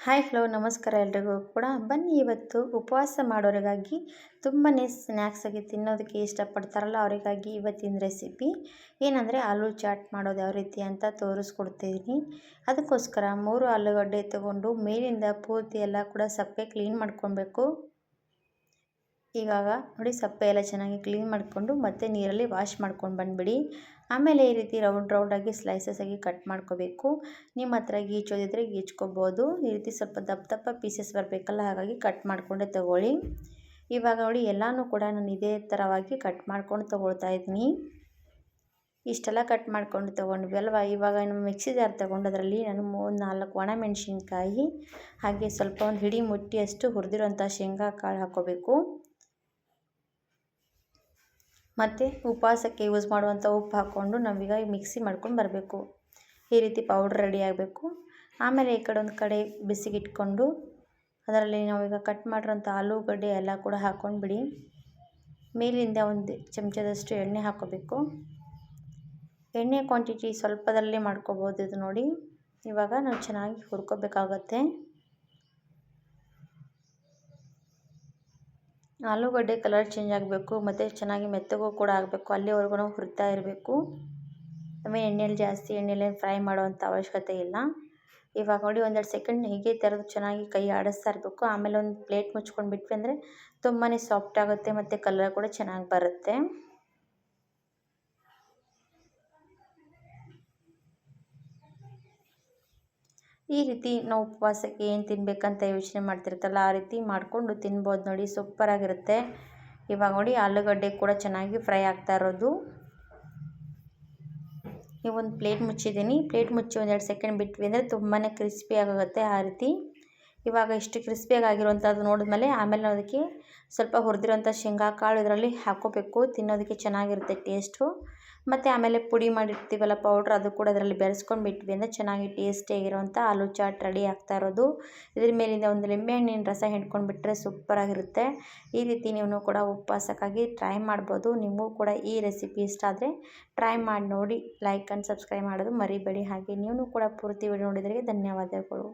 Hi hello ನಮಸ್ಕಾರ ಎಲ್ರಿಗೂ ಕೂಡ. ಬನ್ನಿ ಇವತ್ತು ಉಪವಾಸ ಮಾಡೋರಿಗಾಗಿ ತುಂಬಾ ಸ್ನ್ಯಾಕ್ಸಾಗಿ ತಿನ್ನೋದಕ್ಕೆ ಇಷ್ಟಪಡ್ತಾರಲ್ಲ ಅವರಿಗಾಗಿ ಇವತ್ತಿನ ರೆಸಿಪಿ ಏನಂದರೆ ಆಲೂ ಚಾಟ್ ಮಾಡೋದು ಯಾವ ರೀತಿ ಅಂತ ತೋರಿಸ್ಕೊಡ್ತೀನಿ ಅದಕ್ಕೋಸ್ಕರ ಮೂರು ಆಲೂಗಡ್ಡೆ ತೊಗೊಂಡು ಮೇಲಿಂದ ಪೂರ್ತಿ ಎಲ್ಲ ಕೂಡ ಸಪ್ಪೆ ಕ್ಲೀನ್ ಮಾಡ್ಕೊಬೇಕು ಇವಾಗ ನೋಡಿ ಸಪ್ಪೆ ಎಲ್ಲ ಚೆನ್ನಾಗಿ ಕ್ಲೀನ್ ಮಾಡಿಕೊಂಡು ಮತ್ತೆ ನೀರಲ್ಲಿ ವಾಶ್ ಮಾಡ್ಕೊಂಡು ಬಂದುಬಿಡಿ. ಆಮೇಲೆ ಈ ರೀತಿ ರೌಂಡ್ ರೌಂಡಾಗಿ ಸ್ಲೈಸಸ್ ಆಗಿ ಕಟ್ ಮಾಡ್ಕೋಬೇಕು. ನಿಮ್ಮ ಹತ್ರ ಗೀಚೋದಿದ್ರೆ ಗೀಚ್ಕೋಬೋದು. ಈ ರೀತಿ ಸ್ವಲ್ಪ ದಪ್ಪ ದಪ್ಪ ಪೀಸಸ್ ಬರಬೇಕಲ್ಲ, ಹಾಗಾಗಿ ಕಟ್ ಮಾಡಿಕೊಂಡೆ ತಗೊಳ್ಳಿ. ಇವಾಗ ನೋಡಿ ಎಲ್ಲನೂ ಕೂಡ ನಾನು ಇದೇ ಥರವಾಗಿ ಕಟ್ ಮಾಡ್ಕೊಂಡು ತೊಗೊಳ್ತಾ ಇದ್ದೀನಿ. ಇಷ್ಟೆಲ್ಲ ಕಟ್ ಮಾಡ್ಕೊಂಡು ತೊಗೊಂಡ್ವಿ ಅಲ್ವಾ? ಇವಾಗ ನಮ್ಮ ಮಿಕ್ಸಿ ಜಾರ್ ತೊಗೊಂಡು ಅದರಲ್ಲಿ ನಾನು ಮೂರು ನಾಲ್ಕು ಒಣ ಮೆಣಸಿನ್ಕಾಯಿ, ಹಾಗೆ ಸ್ವಲ್ಪ ಒಂದು ಹಿಡಿ ಮುಟ್ಟಿಯಷ್ಟು ಹುರಿದಿರುವಂಥ ಶೇಂಗಾ ಕಾಳು ಹಾಕ್ಕೋಬೇಕು. ಮತ್ತು ಉಪವಾಸಕ್ಕೆ ಯೂಸ್ ಮಾಡುವಂಥ ಉಪ್ಪು ಹಾಕ್ಕೊಂಡು ನಾವೀಗ ಮಿಕ್ಸಿ ಮಾಡ್ಕೊಂಡು ಬರಬೇಕು. ಈ ರೀತಿ ಪೌಡ್ರ್ ರೆಡಿ ಆಗಬೇಕು. ಆಮೇಲೆ ಈ ಕಡೆ ಒಂದು ಕಡೆ ಬಿಸಿಗಿಟ್ಕೊಂಡು ಅದರಲ್ಲಿ ನಾವೀಗ ಕಟ್ ಮಾಡಿರೋಂಥ ಆಲೂಗಡ್ಡೆ ಎಲ್ಲ ಕೂಡ ಹಾಕ್ಕೊಂಡ್ಬಿಡಿ ಮೇಲಿಂದ ಒಂದು ಚಮಚದಷ್ಟು ಎಣ್ಣೆ ಹಾಕೋಬೇಕು. ಎಣ್ಣೆ ಕ್ವಾಂಟಿಟಿ ಸ್ವಲ್ಪದಲ್ಲೇ ಮಾಡ್ಕೋಬೋದು ಇದು ನೋಡಿ. ಇವಾಗ ನಾವು ಚೆನ್ನಾಗಿ ಹುರ್ಕೋಬೇಕಾಗತ್ತೆ. ಆಲೂಗಡ್ಡೆ ಕಲರ್ ಚೇಂಜ್ ಆಗಬೇಕು, ಮತ್ತು ಚೆನ್ನಾಗಿ ಮೆತ್ತಗೂ ಕೂಡ ಆಗಬೇಕು. ಅಲ್ಲಿವರೆಗೂ ಹುರಿತಾ ಇರಬೇಕು. ಆಮೇಲೆ ಎಣ್ಣೆಯಲ್ಲಿ ಜಾಸ್ತಿ ಎಣ್ಣೆಲಿ ಫ್ರೈ ಮಾಡುವಂಥ ಅವಶ್ಯಕತೆ ಇಲ್ಲ. ಇವಾಗ ನೋಡಿ ಒಂದೆರಡು ಸೆಕೆಂಡ್ ಹೀಗೆ ತೆರೆದು ಚೆನ್ನಾಗಿ ಕೈ ಆಡಿಸ್ತಾ ಇರಬೇಕು ಆಮೇಲೆ ಒಂದು ಪ್ಲೇಟ್ ಮುಚ್ಕೊಂಡು ಬಿಟ್ವಿ ಅಂದರೆ ತುಂಬಾ ಸಾಫ್ಟ್ ಆಗುತ್ತೆ, ಮತ್ತು ಕಲರ್ ಕೂಡ ಚೆನ್ನಾಗಿ ಬರುತ್ತೆ. ಈ ರೀತಿ ನಾವು ಉಪವಾಸಕ್ಕೆ ಏನು ತಿನ್ನಬೇಕಂತ ಯೋಚನೆ ಮಾಡ್ತಿರ್ತಲ್ಲ ಆ ರೀತಿ ಮಾಡಿಕೊಂಡು ತಿನ್ಬೋದು ನೋಡಿ ಸೂಪರಾಗಿರುತ್ತೆ ಇವಾಗ ನೋಡಿ, ಆಲೂಗಡ್ಡೆ ಕೂಡ ಚೆನ್ನಾಗಿ ಫ್ರೈ ಆಗ್ತಾ ಇರೋದು. ಈ ಒಂದು ಪ್ಲೇಟ್ ಮುಚ್ಚಿದ್ದೀನಿ. ಪ್ಲೇಟ್ ಮುಚ್ಚಿ ಒಂದೆರಡು ಸೆಕೆಂಡ್ ಬಿಟ್ವಿ ಅಂದರೆ ತುಂಬಾ ಕ್ರಿಸ್ಪಿ ಆಗುತ್ತೆ ಆ ರೀತಿ. ಇವಾಗ ಇಷ್ಟು ಕ್ರಿಸ್ಪಿಯಾಗಿ ಆಗಿರುವಂಥದ್ದು ನೋಡಿದ್ಮೇಲೆ ಆಮೇಲೆ ಅದಕ್ಕೆ ಸ್ವಲ್ಪ ಹುರಿದಿರೋಂಥ ಶೇಂಗಾ ಕಾಳು ಇದರಲ್ಲಿ ಹಾಕೋಬೇಕು. ತಿನ್ನೋದಕ್ಕೆ ಚೆನ್ನಾಗಿರುತ್ತೆ ಟೇಸ್ಟು ಮತ್ತು ಆಮೇಲೆ ಪುಡಿ ಮಾಡಿರ್ತೀವಲ್ಲ ಪೌಡ್ರ್ ಅದು ಕೂಡ ಅದರಲ್ಲಿ ಬೆರೆಸ್ಕೊಂಡು ಬಿಟ್ವಿ ಅಂದರೆ ಚೆನ್ನಾಗಿ ಟೇಸ್ಟಿಯಾಗಿರುವಂಥ ಆಲೂ ಚಾಟ್ ರೆಡಿ ಆಗ್ತಾ ಇರೋದು. ಇದ್ರ ಮೇಲಿಂದ ಒಂದು ಲಿಂಬೆಹಣ್ಣಿನ ರಸ ಹಿಂಡ್ಕೊಂಡು ಬಿಟ್ಟರೆ ಸೂಪರಾಗಿರುತ್ತೆ ಈ ರೀತಿ ನೀವು ಕೂಡ ಉಪವಾಸಕ್ಕಾಗಿ ಟ್ರೈ ಮಾಡ್ಬೋದು. ನಿಮಗೂ ಕೂಡ ಈ ರೆಸಿಪಿ ಇಷ್ಟ ಆದರೆ ಟ್ರೈ ಮಾಡಿ ನೋಡಿ ಲೈಕ್ ಆ್ಯಂಡ್ ಸಬ್ಸ್ಕ್ರೈಬ್ ಮಾಡೋದು ಮರಿಬೇಡಿ. ಹಾಗೆ ನೀವು ಕೂಡ ಪೂರ್ತಿ ವಿಡಿಯೋ ನೋಡಿದ್ರಿಗೆ ಧನ್ಯವಾದಗಳು.